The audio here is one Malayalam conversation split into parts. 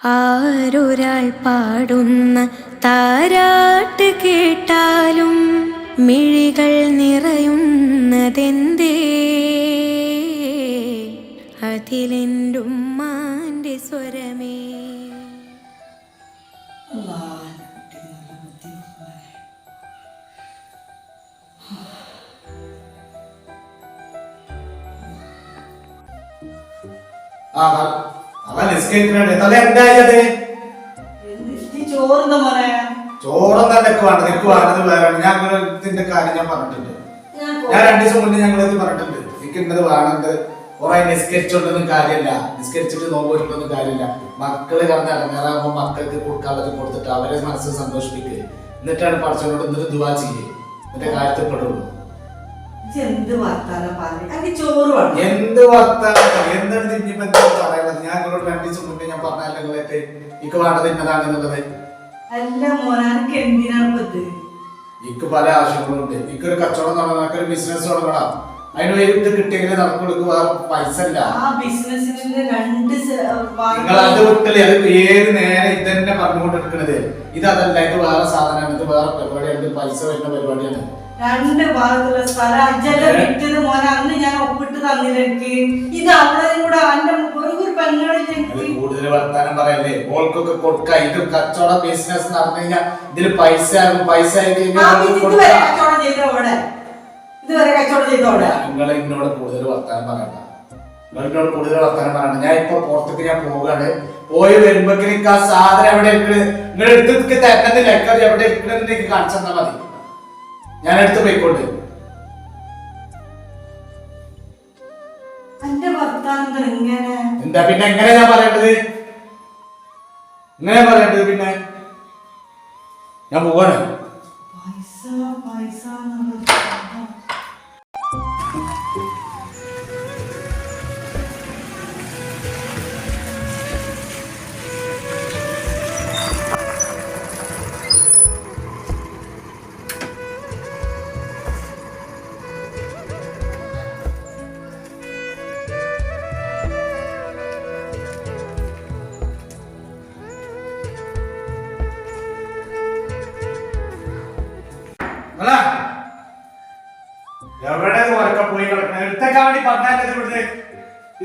ആരൊരാൾ പാടുന്ന താരാട്ട് കേട്ടാലും മിഴികൾ നിറയുന്നതെന്തേ? അതിലെന്റുമ്മാന്റെ സ്വരമേ? ആ അവൻ നിസ്കരിക്കുന്നുണ്ട് തല എന്തായത്? ചോറുന്ന മോനെ? ചോറൊന്നും നിനക്ക് വേണ്ട നിനക്ക് വേണ്ടത് വേറെ. ഞാൻ അങ്ങനെ ഇതിന്റെ കാര്യം ഞാൻ പറഞ്ഞിട്ടുണ്ട്. ഞാൻ രണ്ടു ദിവസം മുന്നേ ഞങ്ങൾ ഇത് പറഞ്ഞിട്ടുണ്ട്. എനിക്ക് ഇന്നത് വേണത് കുറെ നിസ്കരിച്ചോണ്ടൊന്നും കാര്യമില്ല. നിസ്കരിച്ചിട്ട് നോക്കിയിട്ടൊന്നും കാര്യമില്ല. മക്കൾ കടന്ന് ഇറങ്ങാറാകുമ്പോൾ മക്കൾക്ക് കൊടുക്കാനുള്ളത് കൊടുത്തിട്ട് അവരെ മനസ്സ് സന്തോഷിപ്പിക്കുക എന്നിട്ടാണ് പഠിച്ചവരോട് എന്നിട്ട് ദുവാ ചെയ്യേ. എന്നിട്ട് കാര്യത്തിൽ പെടുള്ളൂ. എന്ത് വർത്താനം പറഞ്ഞു എനിക്ക് ചോറ് വേണം. എന്ത് വർത്താനം എന്താണ് എന്താ പറയണത്? ഞാൻ നിങ്ങളോട് രണ്ടു ദിവസം മുന്നേ ഞാൻ പറഞ്ഞല്ലോ നിങ്ങളെ ഇക്ക് വേണ്ടത് അല്ല മോനെ എനിക്ക് എന്തിനാണ് ഇത്? ഇക്ക് പല ആവശ്യങ്ങളുണ്ട്. ഇക്കൊരു കച്ചവടം തുടങ്ങണം ഒരു ബിസിനസ് തുടങ്ങണം. അതിന് വേണ്ടി കിട്ടിയെങ്കിൽ വേറെ പൈസ ഇല്ല. ആ രണ്ട് നിങ്ങൾ അത് വിട്ടല്ലേ? അത് ഏത് നേരെ ഇതന്നെ തന്നെ പറഞ്ഞുകൊണ്ട് എടുക്കണത് ഇത് വേറെ സാധനമാണ് ഇത് വേറെ പരിപാടിയാണ് പൈസ വരുന്ന പരിപാടിയാണ്. രണ്ട് ഭാഗത്തുള്ള സ്ഥലം. അജ്ജല വിറ്റത് മോനെ അന്ന് ഞാൻ ഒപ്പിട്ട് തന്നില്ല എനിക്ക്. ഇത് അവളെയും കൂടെ അവന്റെ ഒരു പെണ്ണുകളിൽ എനിക്ക്. കൂടുതൽ വർത്താനം പറയല്ലേ? ഓൾക്കൊക്കെ കൊടുക്ക. ഇത് കച്ചവട ബിസിനസ് നടന്നു കഴിഞ്ഞാൽ ഇതിൽ പൈസ ആകും. പൈസ ഇതുവരെ. കച്ചവടം ചെയ്ത അവിടെ? ഇതുവരെ കച്ചവടം ചെയ്ത അവിടെ? നിങ്ങൾ എന്നോട് കൂടുതൽ വർത്താനം പറയണ്ട. നിങ്ങൾ എന്നോട് കൂടുതൽ വർത്താനം പറയണ്ട. ഞാൻ ഇപ്പൊ പുറത്തേക്ക് ഞാൻ പോകാണ് പോയി വരുമ്പോഴേക്കും ആ സാധനം എവിടെ ഇരിക്കണ്? നിങ്ങൾ എടുത്ത് തരുന്നതില്ല അത് എവിടെ ഇരിക്കണെന്ന് എനിക്ക് കാണിച്ചു മതി. ഞാൻ എടുത്ത് പോയിക്കോട്ടെ എന്താ പിന്നെ എങ്ങനെ ഞാൻ പറയേണ്ടത്? എങ്ങനെ പറയേണ്ടത് പിന്നെ? ഞാൻ പോവാണ്. പൈസ പൈസ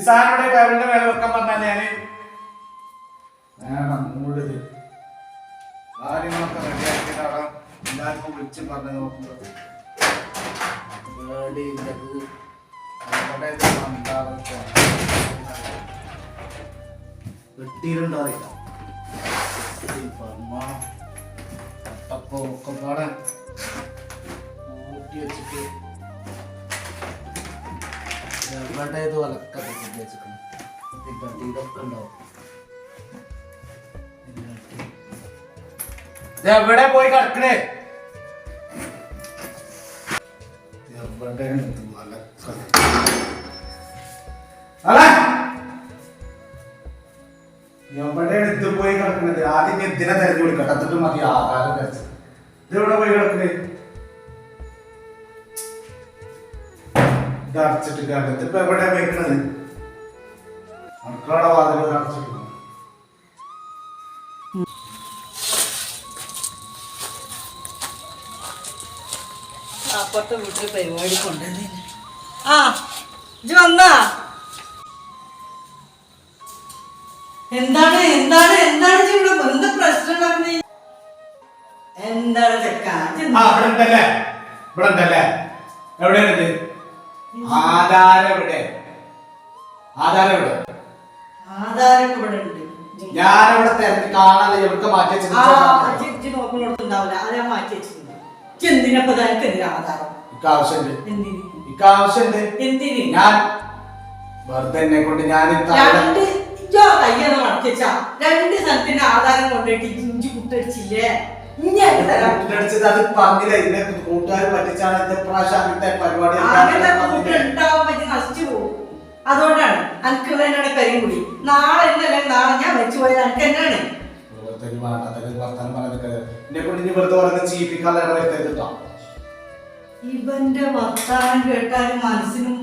ഇവിടെ ടേബിളിന്റെ മേലെ വെക്കാൻ പറഞ്ഞാൽ ഞാൻ? വേണം മൂടത് കാര്യങ്ങളൊക്കെ റെഡിയാക്കിയിട്ടാണ് എല്ലാവർക്കും വിളിച്ച് പറഞ്ഞു നോക്കുന്നത്. വെട്ടിയിട്ടുണ്ടോ അറിയില്ല. അപ്പൊ ഒക്കെ പാടാൻ കൂട്ടി വെച്ചിട്ട് എവിടെ ഇത് വലക്ക കൂട്ടി വെച്ചിട്ടുണ്ട് ഇതൊക്കെ ഇതൊക്കെ ഉണ്ടാവും. എവിടെ പോയി കിടക്കണേ? എവിടെ ഇത്? എവിടെയാണ് ഇത് പോയി കിടക്കുന്നത് ആദ്യം എന്തിനാ തെരഞ്ഞു കൊടുക്കട്ടെ എന്നിട്ട് മതി ആകാരം തെരഞ്ഞത് ഇതെവിടെ പോയി കിടക്കുന്നത് ഇത് അടച്ചിട്ട് കണ്ടത് ഇപ്പൊ എവിടെ വെക്കണത്? മക്കളുടെ വാതിൽ അടച്ചിട്ടു അപ്പുറത്തെ വീട്ടിൽ പരിപാടി കൊണ്ടുവന്നില്ല ആ വന്നാ? എന്താണ് എന്താണ് എന്താണ് ഇവിടെ എന്താ പ്രശ്നം ഉണ്ടാക്കുന്നത് എന്താണ് ചെക്ക ഇവിടെ ഉണ്ടല്ലേ? ഇവിടെ ഉണ്ടല്ലേ? എവിടെയാണ് ഇത് ആധാരം എവിടെ? ആധാരം ആധാരമൊക്കെ ഇവിടെ ഉണ്ട്. തിരഞ്ഞ് കാണാതെ എവിടെ മാറ്റി ഇജ്ജ് നോക്കണോടത്തുണ്ടാവില്ല അത് ഞാൻ മാറ്റി വെച്ചിട്ടുണ്ട് എന്തിനപ്പോ എനിക്ക് എന്തിനാ ആധാരം? ഇക്ക് ആവശ്യമുണ്ട്. എന്തിന്? ഞാൻ വെറുതെ എന്നെ കൊണ്ട് ഞാൻ ഈ തല- രണ്ട് മടക്കിച്ചാ സ്ഥലത്തിന്റെ ആധാരം കൊണ്ടുപോയിട്ട് ഇഞ്ചി കുട്ടടിച്ചില്ലേ അത് പറഞ്ഞില്ല ഇതിനെ കൂട്ടുകാർ പറ്റിച്ചാണ് ഇത് പ്രാവശ്യം അങ്ങനത്തെ പരിപാടി അതുകൊണ്ടാണ് അനക്കുള്ള എന്നോട് കരിയും കൂടി. നാളെ എന്നല്ല നാളെ ഞാൻ വെച്ചു പോയത് അനക്ക് എന്നാണ് വർത്താനം ഇവന്റെ വർത്താനം കേട്ടാൽ മനസ്സിനും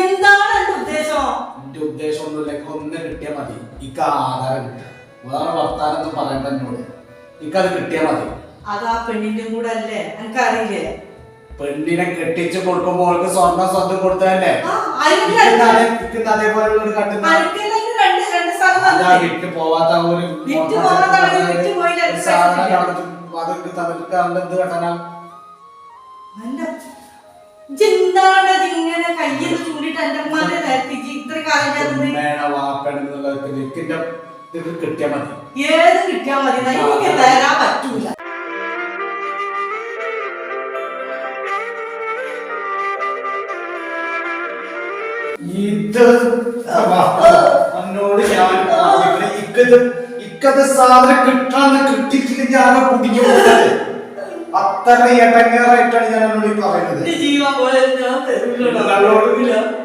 എന്താണ് എന്റെ ഉദ്ദേശം? എന്റെ ഉദ്ദേശം ഒന്നുമില്ല ഒന്ന് കിട്ടിയാൽ മതി. ഇക്ക് ആധാരം കിട്ടുക. വേറെ വർത്താനൊന്നും പറയണ്ട എന്നോട്. എനിക്കത് കിട്ടിയാൽ മതി. അത് ആ പെണ്ണിന്റെ കൂടെ അല്ലേ? എനിക്കറിയില്ലേ പെണ്ണിനെ കെട്ടിച്ച് കൊടുക്കുമ്പോൾ അവൾക്ക് സ്വർണം സ്വന്തം കൊടുത്തതല്ലേ? അതേപോലെ ഒരു? വിറ്റ് പോവാത്ത അതൊക്കെ തന്നിട്ട് എന്ത് ഇജ്ജെന്താണ് കയ്യിൽ ചൂണ്ടിട്ട് എന്റെ ഉമ്മാന്റെ ഇത്ര കാലം ഇത് മതി. ഏത് കിട്ടിയാ മതി? എനിക്ക് തരാൻ പറ്റൂല. ഇത് എന്നോട് ഞാൻ ഇക്കത് ഇക്കത് സാധനം കിട്ടാന്ന് കിട്ടിയിട്ടില്ലെങ്കിൽ ആകെ കുടിക്കും അത്ര എട്ടങ്ങേറായിട്ടാണ് ഞാൻ എന്നോട് പറയുന്നത്. നിങ്ങളോട്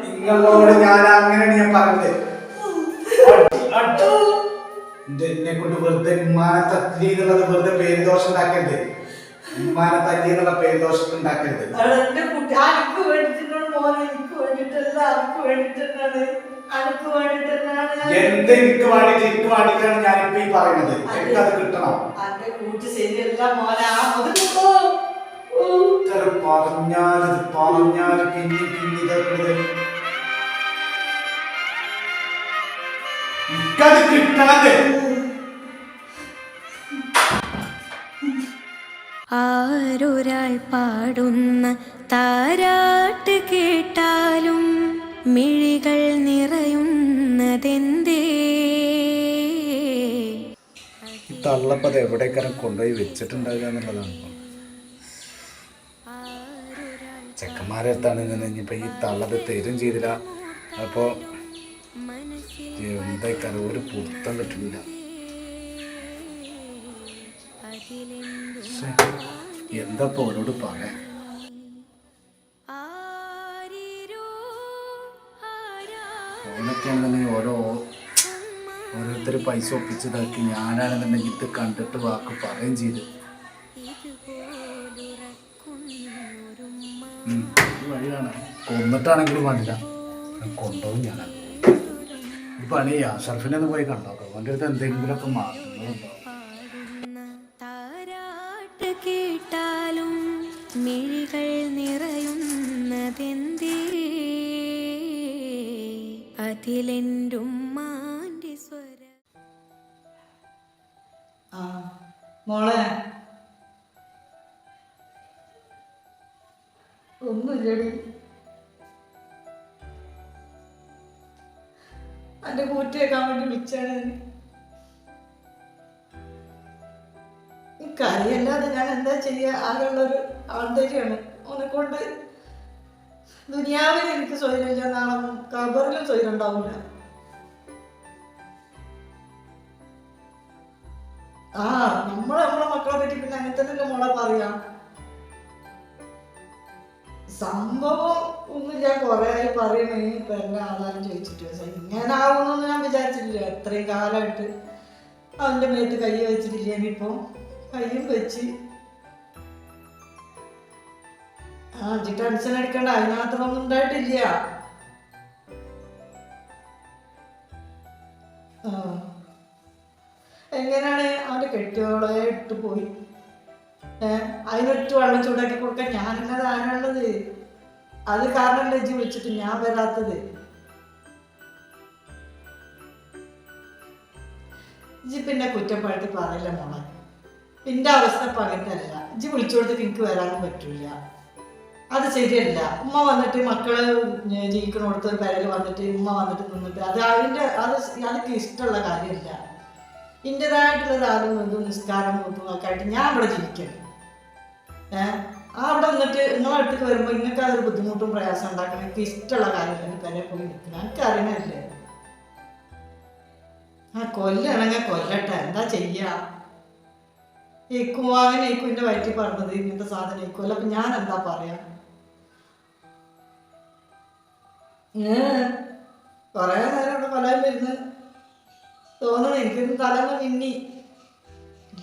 നിങ്ങളോട് ഞാൻ അങ്ങനെയാണ് ഞാൻ പറഞ്ഞത്. എന്നെ കൊണ്ട് വെറുതെ ഉമ്മാനെ തല്ലി എന്നുള്ളത് വെറുതെ പേര് ദോഷം ഉണ്ടാക്കരുത്. ഉമ്മാനെ തല്ലി എന്നുള്ള പേര് ദോഷം ഉണ്ടാക്കരുത് എനിക്ക് എന്ത് എനിക്ക് വേണ്ടിട്ട് എനിക്ക് വേണ്ടിട്ടാണ് ഞാനിപ്പോ ഈ പറയുന്നത്. എനിക്കത് കിട്ടണം. പറഞ്ഞാൽ പറഞ്ഞാൽ പിന്നെ പിന്നെ ഇതൊക്കെ എനിക്കത് കിട്ടാതെ ആരൊരാൾ പാടുന്ന താരാട്ട് കേട്ടാലും മിഴികൾ നിറയുന്നതെന്തേ? തള്ളപ്പത് എവിടേക്കാരം കൊണ്ടുപോയി വെച്ചിട്ടുണ്ടാവുക എന്നുള്ളതാണ് ചെക്കന്മാരെ അടുത്താണ് ഇങ്ങനെ ഇനിയിപ്പോ ഈ തള്ളത് തരും ചെയ്തില്ല. അപ്പോ എന്തായിക്കാരം? ഒരു പൊരുത്തം കിട്ടില്ല എന്താ പോലോട് പറയാ ഓനൊക്കെയാണെന്നുണ്ടെങ്കിൽ ഓരോ ഓരോരുത്തർ പൈസ ഒപ്പിച്ചതാക്കി ഞാനാണെന്നുണ്ടെങ്കിൽ ഇത് കണ്ടിട്ട് വാക്ക് പറയുകയും ചെയ്ത്. വഴിയാണ്. കൊന്നിട്ടാണെങ്കിലും വേണ്ടില്ല. കൊണ്ടോ കൊണ്ടുപോകും ഈ പണി ഷർഫിനെ ഒന്ന് പോയി കണ്ടോ? അവന്റെ അടുത്ത് എന്തെങ്കിലുമൊക്കെ മാറുന്നുണ്ടോ കേട്ടാലും മിഴികൾ നിറയുന്നതെന്തേ? അതിലെന്റുമ്മാന്റെ സ്വര ആ മോളെ. കൂറ്റിയേക്കാൻ വേണ്ടി വിളിച്ചാണ് എനിക്കറിയല്ലാതെ ഞാൻ എന്താ ചെയ്യുക ആകെയുള്ളൊരു ആൾക്കാരിയാണ് അവനെ കൊണ്ട് ദുനിയാവിൽ എനിക്ക് സ്വയമില്ല നാളെ കബറിലും സ്വയം ഉണ്ടാവില്ല. ആ നമ്മളെ നമ്മളെ മക്കളെ പറ്റി പിന്നെ അങ്ങനെ തന്നെ മോളെ പറയാം. സംഭവം ഒന്നും ഞാൻ കുറെ ആയി പറയണേ. ഇപ്പൊ എന്നെ ആധാരം ചോദിച്ചിട്ട്. ഇങ്ങനെ ആവുമെന്നൊന്നും ഞാൻ വിചാരിച്ചിട്ടില്ല. എത്രയും കാലമായിട്ട് അവന്റെ മേത്ത് കൈ വെച്ചിട്ടില്ല. ഇനിയിപ്പോ കൈയും വെച്ച് ആ ഇജ്ജ് ടെൻഷൻ അടിക്കണ്ട. അതിനകത്തൊന്നും ഉണ്ടായിട്ടില്ല. എങ്ങനെയാണ് അവന്റെ കെട്ടിയോളെ ഇട്ട് പോയി? അതിനൊറ്റ വെള്ളം ചൂടാക്കി കൊടുക്കാൻ ഞാനെന്നത് ആരാണുള്ളത് അത് കാരണം ലജ്ജി വിളിച്ചിട്ട് ഞാൻ വരാത്തത്? ഇജ്ജ് പിന്നെ കുറ്റപ്പെടുത്തി പറയില്ല മോളെ. പിന്റെ അവസ്ഥ പകരല്ല ഇജ്ജ് കൊടുത്തിട്ട് എനിക്ക് വരാനും പറ്റൂല. അത് ശരിയല്ല. ഉമ്മ വന്നിട്ട് മക്കൾ ജീവിക്കണോടത്ത് പേരിൽ വന്നിട്ട് ഉമ്മ വന്നിട്ട് നിന്നിട്ട് അത് അതിന്റെ അത് അതൊക്കെ ഇഷ്ടമുള്ള കാര്യമില്ല. എന്റെതായിട്ടുള്ള ഒരു ഇതും നിസ്കാരം കൂട്ടും ആയിട്ട് ഞാൻ ഇവിടെ ജീവിക്കണം ഏഹ് ആ അവിടെ വന്നിട്ട് നിങ്ങളെ അടുത്തേക്ക് വരുമ്പോൾ നിങ്ങൾക്ക് അതൊരു ബുദ്ധിമുട്ടും പ്രയാസം ഉണ്ടാക്കണം. എനിക്ക് ഇഷ്ടമുള്ള കാര്യങ്ങൾ തന്നെ പോയി നിൽക്കണം എനിക്ക് അറിയണല്ലേ ആ കൊല്ലാണെങ്കിൽ കൊല്ലട്ടെ. എന്താ ചെയ്യാ? ഏക്കും അങ്ങനെ ഏക്കും എന്റെ വയറ്റിൽ പറഞ്ഞത് ഇങ്ങനത്തെ സാധനം ഏക്കുമല്ല അപ്പം ഞാൻ എന്താ പറയാ? പറയാൻ നേരം ഇവിടെ കൊല്ലാൻ വരുന്നു. തോന്നുന്നു എനിക്കൊന്നും തലമ മിന്നി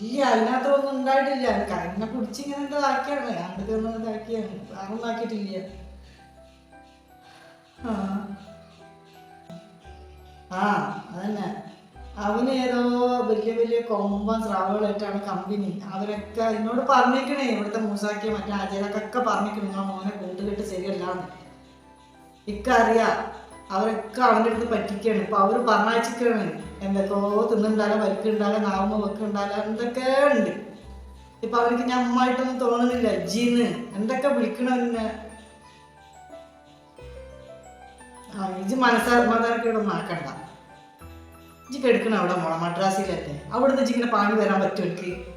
ഇല്ല അതിനകത്തൊന്നും ഉണ്ടായിട്ടില്ല. കരഞ്ഞ പിടിച്ച് ഇങ്ങനെ ഇതാക്കിയാണ് ഞാൻ ഒന്നും ഇതാക്കിയാണ് ആരൊന്നും ആക്കിയിട്ടില്ല. ആ. ആ അതന്നെ. അവന് ഏതോ വലിയ വലിയ കൊമ്പൻ സ്രാവുകളായിട്ടാണ് കമ്പനി അവരൊക്കെ എന്നോട് പറഞ്ഞേക്കണേ. ഇവിടുത്തെ മൂസാക്കിയ മറ്റേ ആചാരക്കൊക്കെ പറഞ്ഞേക്കണേ. നിങ്ങളെ മോനെ കൂട്ടുകെട്ട് ശരിയല്ലാന്ന്. ഇക്കറിയാം. അവരൊക്കെ അവന്റെ അടുത്ത് പറ്റിക്കാണ്. ഇപ്പൊ അവർ പറഞ്ഞയച്ചിക്കാണ് എന്തൊക്കെയോ തിന്നുണ്ടാലോ വരിക്കുണ്ടാകാൻ നാവുമ്പോൾ വെക്കുണ്ടാലോ എന്തൊക്കെ ഉണ്ട്. ഇപ്പൊ അവർക്ക് ഞാൻ അമ്മായിട്ടൊന്നും തോന്നുന്നില്ല ജീന്ന് എന്തൊക്കെ വിളിക്കണെന്നെ ആ ഇജ് മനസ്സാത്മാതാനൊന്നും ആക്കണ്ട ഇജിക്ക് എടുക്കണം അവിടെ മോളെ മദ്രാസിലല്ലേ? അവിടുന്ന് ഇങ്ങനെ പാണി വരാൻ പറ്റും എനിക്ക്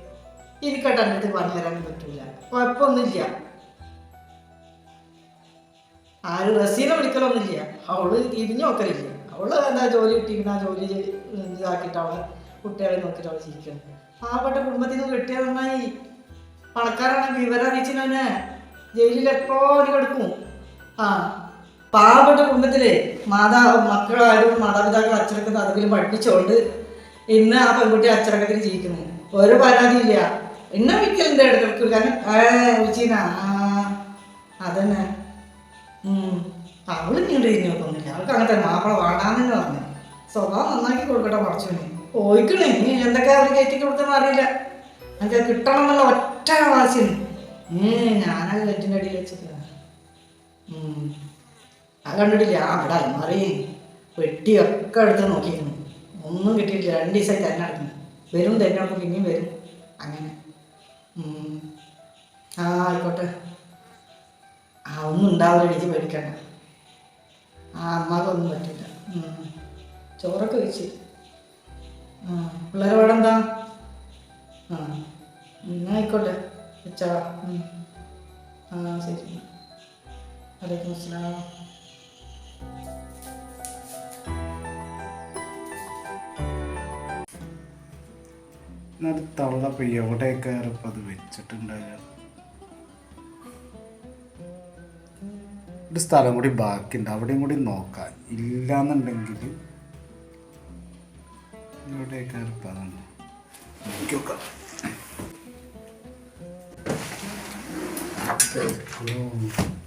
എനിക്കട്ട് എന്റെ പാണി വരാൻ പറ്റൂല. കുഴപ്പമൊന്നുമില്ല. ആര് റസീനെ വിളിക്കലൊന്നുമില്ല. അവൾ തിരിഞ്ഞു നോക്കലില്ല. അവൾ എന്താ ജോലി കിട്ടിയിരിക്കുന്ന? ആ ജോലി ഇതാക്കിയിട്ട് അവളെ കുട്ടികളെ നോക്കിയിട്ട് അവൾ ജീവിക്കണം പാവപ്പെട്ട കുടുംബത്തിൽ നിന്ന് കിട്ടിയ നന്നായി. പണക്കാരാണ് വിവരം അറിയിച്ചവന് ജയിലിൽ എപ്പോഴും കിടക്കും? ആ പാവപ്പെട്ട കുടുംബത്തിലെ മാതാ മക്കളായാലും മാതാപിതാക്കൾ അച്ചടക്കത്തിൽ അതെങ്കിലും പഠിപ്പിച്ചോണ്ട് ഇന്ന് ആ പെൺകുട്ടി അച്ചടക്കത്തിൽ ജീവിക്കുന്നു. ഒരു പരാതിയില്ല എന്നെ വിൽക്കലുണ്ട് ഇടയ്ക്കിടയ്ക്ക് കാരണം ഏ വിളിച്ചീന ആ അതന്നെ. ഉം. അവൾ ഇങ്ങോട്ട് തിരിഞ്ഞു നോക്കുന്നില്ല. അവൾക്ക് അങ്ങനത്തെ മാപ്പിള വേണ്ടാന്ന് പറഞ്ഞു. സ്വഭാവം നന്നാക്കി കൊടുക്കട്ടെ കുറച്ചുകൂടി പോയിക്കണേ. ഇനി എന്തൊക്കെ അവർ കയറ്റി കൊടുത്തെന്ന് അറിയില്ല. എനിക്ക് കിട്ടണം എന്നുള്ള ഒറ്റ വാശിയാണ് ഞാനത് കെറ്റിന്റെ അടിയിൽ വെച്ചിട്ട്. അത് കണ്ടിട്ടില്ല. ആ അവിടെ അലമാറി പെട്ടിയൊക്കെ എടുത്ത് നോക്കിയിരുന്നു. ഒന്നും കിട്ടിയിട്ടില്ല. രണ്ട് ദിവസമായി തന്നെ നടക്കുന്നു വരും തന്നെ നടക്കും പിന്നെയും വരും. അങ്ങനെ. ആ ആയിക്കോട്ടെ. ആ ഒന്നും ഉണ്ടാവില്ല. ഇടിച്ച് പേടിക്കണ്ട. ആ പറ്റില്ല. ചോറൊക്കെ വെച്ച് ആ പിള്ളേരെ അവിടെ എന്താ ആ ആയിക്കോട്ടെ. വെച്ചാ. ആ ശരി. വലൈക്കും അസ്സലാം. എന്നിട്ട് തള്ള കയറിപ്പത് എവിടെയൊക്കെ ഒരു സ്ഥലം കൂടി ബാക്കിയുണ്ട്. അവിടെയും കൂടി നോക്കാം. നോക്കിയോക്കാം ഇതാണ്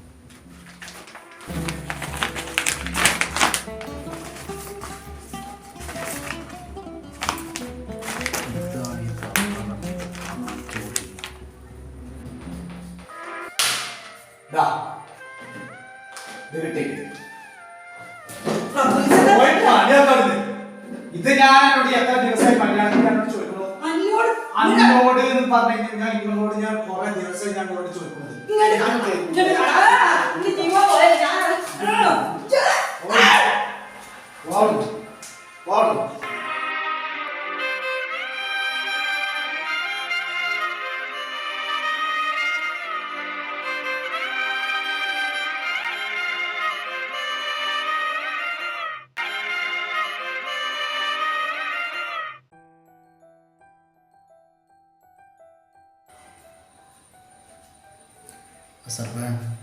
ഇത് ഞാൻ എന്നോട് എത്ര ദിവസമായി മലയാളത്തിൽ എന്നോട് ചോദിക്കുന്നു. അന്നോട് എന്ന് പറഞ്ഞു കഴിഞ്ഞാൽ നിങ്ങളോട് ഞാൻ കുറെ ദിവസമായി ഞാൻ എന്നോട് ചോദിക്കുന്നത് ഞാൻ ചോദിക്കുന്നു.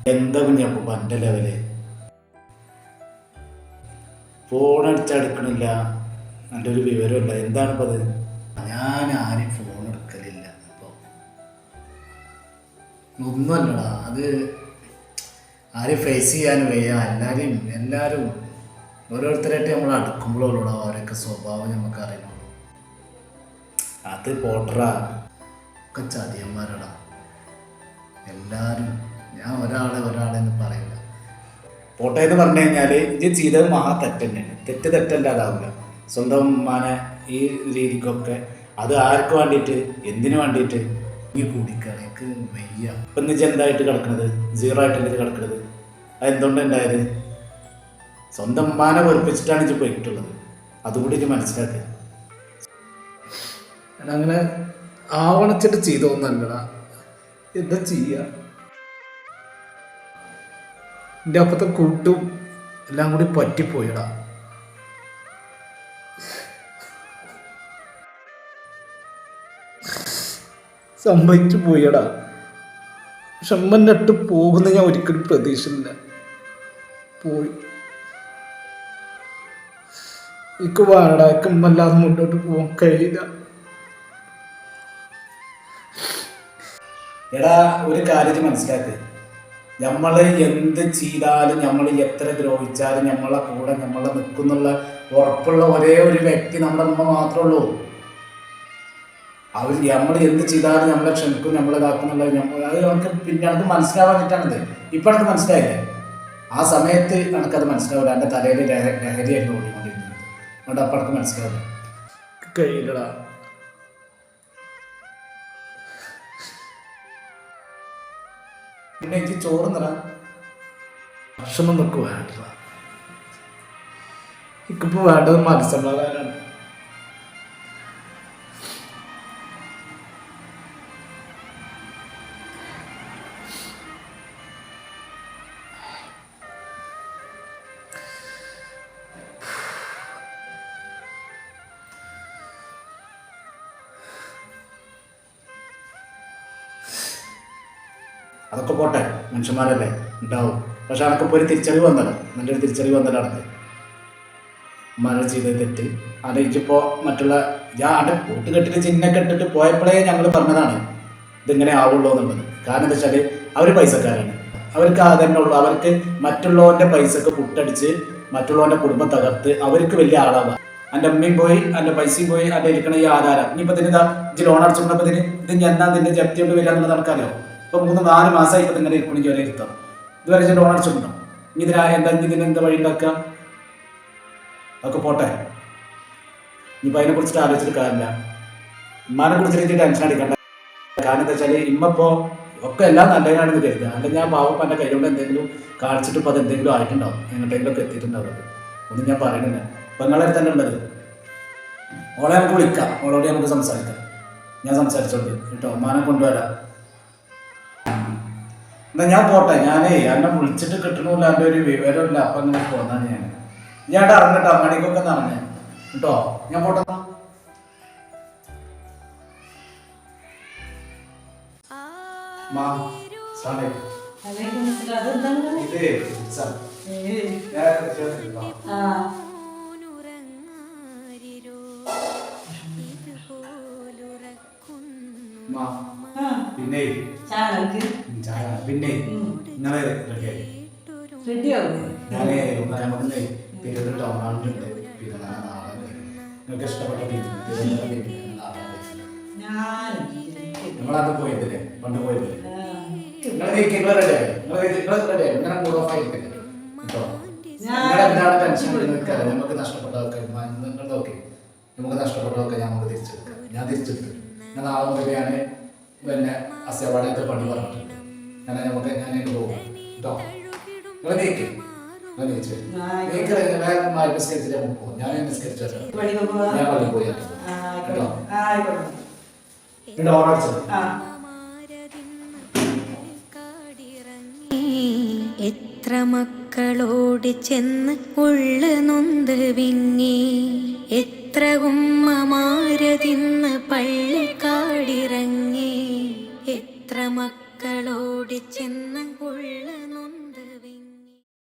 എന്താ കുഞ്ഞപ്പ എന്റെ ലെവൽ ഫോൺ അടിച്ചെടുക്കണില്ല എന്റെ ഒരു വിവരമില്ല എന്താണ് ഇപ്പം അത് ഞാൻ ആരും ഫോൺ എടുക്കലില്ല. ഇപ്പോൾ ഒന്നുമല്ലടാ. അത് ആരെയും ഫേസ് ചെയ്യാൻ വയ്യ. എല്ലാരെയും എല്ലാരും ഓരോരുത്തരായിട്ട് നമ്മൾ അടുക്കുമ്പോഴുള്ളൂടാ. അവരൊക്കെ സ്വഭാവം നമുക്ക് അറിയുള്ളൂ. അത് പോട്ടറാ. ഒക്കെ ചതിയന്മാരടാ. എല്ലാവരും ഞാൻ ഒരാളെ ഒരാളെന്ന് പറയില്ല. പോട്ടെ എന്ന് പറഞ്ഞു കഴിഞ്ഞാൽ ഇത് ചെയ്തത് മഹാ തെറ്റ് തെറ്റന്റെ തെറ്റ് തെറ്റല്ലാതാവില്ല സ്വന്തം ഉമ്മാനെ ഈ രീതിക്കൊക്കെ അത് ആർക്ക് വേണ്ടിയിട്ട് എന്തിനു വേണ്ടിയിട്ട്? ഈ കൂടിക്കാണ് എനിക്ക് വയ്യ. ഇപ്പം ഇന്ന് എന്തായിട്ട് കിടക്കുന്നത് സീറോ ആയിട്ടല്ലേ കിടക്കുന്നത് അതെന്തുകൊണ്ട് ഉണ്ടായത് സ്വന്തം ഉമ്മാനെ വെറുപ്പിച്ചിട്ടാണ് ഇത് പോയിട്ടുള്ളത്. അതുകൂടി ഇത് മനസ്സിലാക്കുക അങ്ങനെ ആവണച്ചിട്ട് ചെയ്തോന്നല്ലടാ എന്താ ചെയ്യുക എന്റെ അപ്പത്തെ കൂട്ടും എല്ലാം കൂടി പറ്റിപ്പോയിടാ. സംഭവിച്ചു പോയടാ. ഷമ്മന്റെ പോകുന്ന ഞാൻ ഒരിക്കലും പ്രതീക്ഷയില്ല പോയി. ഇക്ക് വാടാക്കുമ്പല്ലാതെ മുന്നോട്ട് പോകാൻ കഴിയില്ല. എടാ ഒരു കാര്യം മനസ്സിലാക്ക്. നമ്മൾ എന്ത് ചെയ്താലും നമ്മൾ എത്ര ദ്രോഹിച്ചാലും നമ്മളെ കൂടെ നമ്മളെ നിൽക്കുന്നുള്ള ഉറപ്പുള്ള ഒരേ ഒരു വ്യക്തി നമ്മുടെ അമ്മ മാത്രമേ ഉള്ളൂ. അവർ നമ്മൾ എന്ത് ചെയ്താലും നമ്മളെ ക്ഷമിക്കും നമ്മളെ ഇതാക്കുന്നുള്ള നമ്മൾ അത് നമുക്ക് പിന്നെ നമുക്ക് മനസ്സിലാവാഞ്ഞിട്ടാണിത് ഇപ്പം എനിക്ക് മനസ്സിലായില്ലേ? ആ സമയത്ത് എനിക്കത് മനസ്സിലാവില്ല. എന്റെ തലയിൽ ലഹ- ലഹരിയായിരുന്നു ഓടിക്കൊണ്ടിരുന്നത്. അതുകൊണ്ട് അപ്പം എനിക്ക് മനസ്സിലാവില്ല. കഴിയില്ലടാ പിന്നെ എനിക്ക് ചോറ് നിറ ഭക്ഷണം നിൽക്കുക വേണ്ട എനിക്കിപ്പോൾ വേണ്ടത് മനസ്സമാധാനമാണ് അതൊക്കെ പോട്ടെ മനുഷ്യന്മാരല്ലേ? ഉണ്ടാവും. പക്ഷെ അനക്കിപ്പോൾ ഒരു തിരിച്ചറിവ് വന്നല്ലോ നല്ലൊരു തിരിച്ചറിവ് അനക്ക് മഴ ചെയ്ത തെറ്റ്. ആലോചിച്ചപ്പോൾ മറ്റുള്ള ഞാൻ അവിടെ കൂട്ടുകെട്ടിൽ ചിഹ്നൊക്കെ ഇട്ടിട്ട് പോയപ്പോഴേ ഞങ്ങൾ പറഞ്ഞതാണ് ഇതിങ്ങനെ ആവുള്ളൂ എന്നുള്ളത്. കാരണം എന്താ വെച്ചാൽ അവർ പൈസക്കാരാണ്. അവർക്ക് അതന്നെ ഉള്ളൂ. അവർക്ക് മറ്റുള്ളവന്റെ പൈസക്ക് പുട്ടടിച്ച് മറ്റുള്ളവന്റെ കുടുംബം തകർത്ത് അവർക്ക് വലിയ ആളാവാം. എന്റെ അമ്മയും പോയി എന്റെ പൈസയും പോയി എന്റെ ഇരിക്കണ ഈ ആധാരം. ഇനിയിപ്പോൾ ഇതിന് ഇതാ ലോൺ അടിച്ചുകൊണ്ടപ്പോൾ ഇതിന് ഇത് ഞാൻ ഇതിന്റെ ജപ്തി കൊണ്ട് വരിക എന്നുള്ളത് നമുക്കറിയാം ഇപ്പൊ മൂന്ന് നാല് മാസമായി ഇപ്പൊ നിങ്ങളുടെ ഇരിക്കണെങ്കിൽ വരെ ഇരുത്താം ഇതുവരെ ഞാൻ ലോൺ അടിച്ചിട്ടുണ്ടോ? ഇനി ഇതിനാ എന്താ ഇതിന് എന്താ വഴി ഉണ്ടാക്കാം അതൊക്കെ പോട്ടെ. ഇനിയിപ്പോൾ അതിനെ കുറിച്ചിട്ട് ആലോചിച്ചിട്ട് കാര്യമില്ല. ഉമ്മാനെ കുറിച്ചിട്ട് എനിക്ക് ടെൻഷൻ അടിക്കണ്ട. കാരണം എന്താ വെച്ചാൽ ഇമ്മപ്പോ ഒക്കെ എല്ലാം നല്ലതിനാണെന്ന് കരുതുക. അല്ലെങ്കിൽ ഞാൻ പാവപ്പം എന്റെ കയ്യിലൂടെ എന്തെങ്കിലും കാണിച്ചിട്ട് ഇപ്പോൾ അത് എന്തെങ്കിലും ആയിട്ടുണ്ടാവും. എങ്ങോട്ടെങ്കിലും ഒക്കെ എത്തിയിട്ടുണ്ടാവും അത്. ഒന്നും ഞാൻ പറയുന്നില്ല നിങ്ങളെ തന്നെ ഉള്ളത്. ഓളെ നമുക്ക് വിളിക്കാം. ഓളോട് നമുക്ക് സംസാരിക്കാം. ഞാൻ സംസാരിച്ചോണ്ട് കേട്ടോ ഉമ്മാനെ കൊണ്ടുവരാം. എന്നാ ഞാൻ പോട്ടെ ഞാനേ എന്നെ വിളിച്ചിട്ട് കിട്ടണില്ല എന്റെ ഒരു വിവരമില്ല അപ്പം അങ്ങനെ പോന്നാണ് ഞാൻ. ഞാൻ ഇറങ്ങട്ടെ അങ്ങാടിക്കൊക്കെ നടന്നേ. കേട്ടോ? ഞാൻ പോട്ടെ. മാ, അലൈക്കും. ഇത് സാർ, പിന്നെ? പിന്നെ? നിങ്ങളെ റെഡിയായി റെഡിയാവും ഞാനേ നമുക്കൊന്ന് തിരുവനന്തപുരം ടൗണാണിട്ടുണ്ട് പിന്നെ നാളെ. നിങ്ങൾക്ക് ഇഷ്ടപ്പെട്ട തിരുവനന്തപുരം ഞാൻ നമ്മളത് പോയതില്ലേ? പണ്ട് പോയതില്ലേ? നിങ്ങൾ നിങ്ങൾ റെഡിയായി നിങ്ങൾ നിങ്ങൾ റെഡിയായി ഇങ്ങനെ മൂഡ് ഓഫ് ആയിരിക്കില്ല? കേട്ടോ നിങ്ങൾ എന്താണ് ടെൻഷൻ നിൽക്കാതെ നമുക്ക് നഷ്ടപ്പെട്ടതൊക്കെ നിങ്ങൾ നോക്കി നമുക്ക് നഷ്ടപ്പെട്ടതൊക്കെ നമുക്ക് തിരിച്ചെടുക്കാം. ഞാൻ തിരിച്ചെടുത്തു ഞാൻ മുതൽ ഞാൻ പിന്നെ അസ്യവാടത്തെ പണി പറഞ്ഞിട്ടുണ്ട്. ഞാൻ നമുക്ക് ഞാൻ പോകും. കേട്ടോ? നിങ്ങൾ നീക്കി. നിങ്ങൾ നീച്ച് നീക്ക് വേഗം മായി നിസ്കരിച്ചിട്ട് നമുക്ക് പോകും. ഞാൻ പള്ളി പോയി. എത്ര മക്കളോട് ചെന്ന് ഉള്ളു നൊന്ത് വിങ്ങി? എത്ര ഉമ്മമാരതിന്ന് പള്ളിക്കാടിറങ്ങി. എത്ര മക്കളോട് ചെന്ന്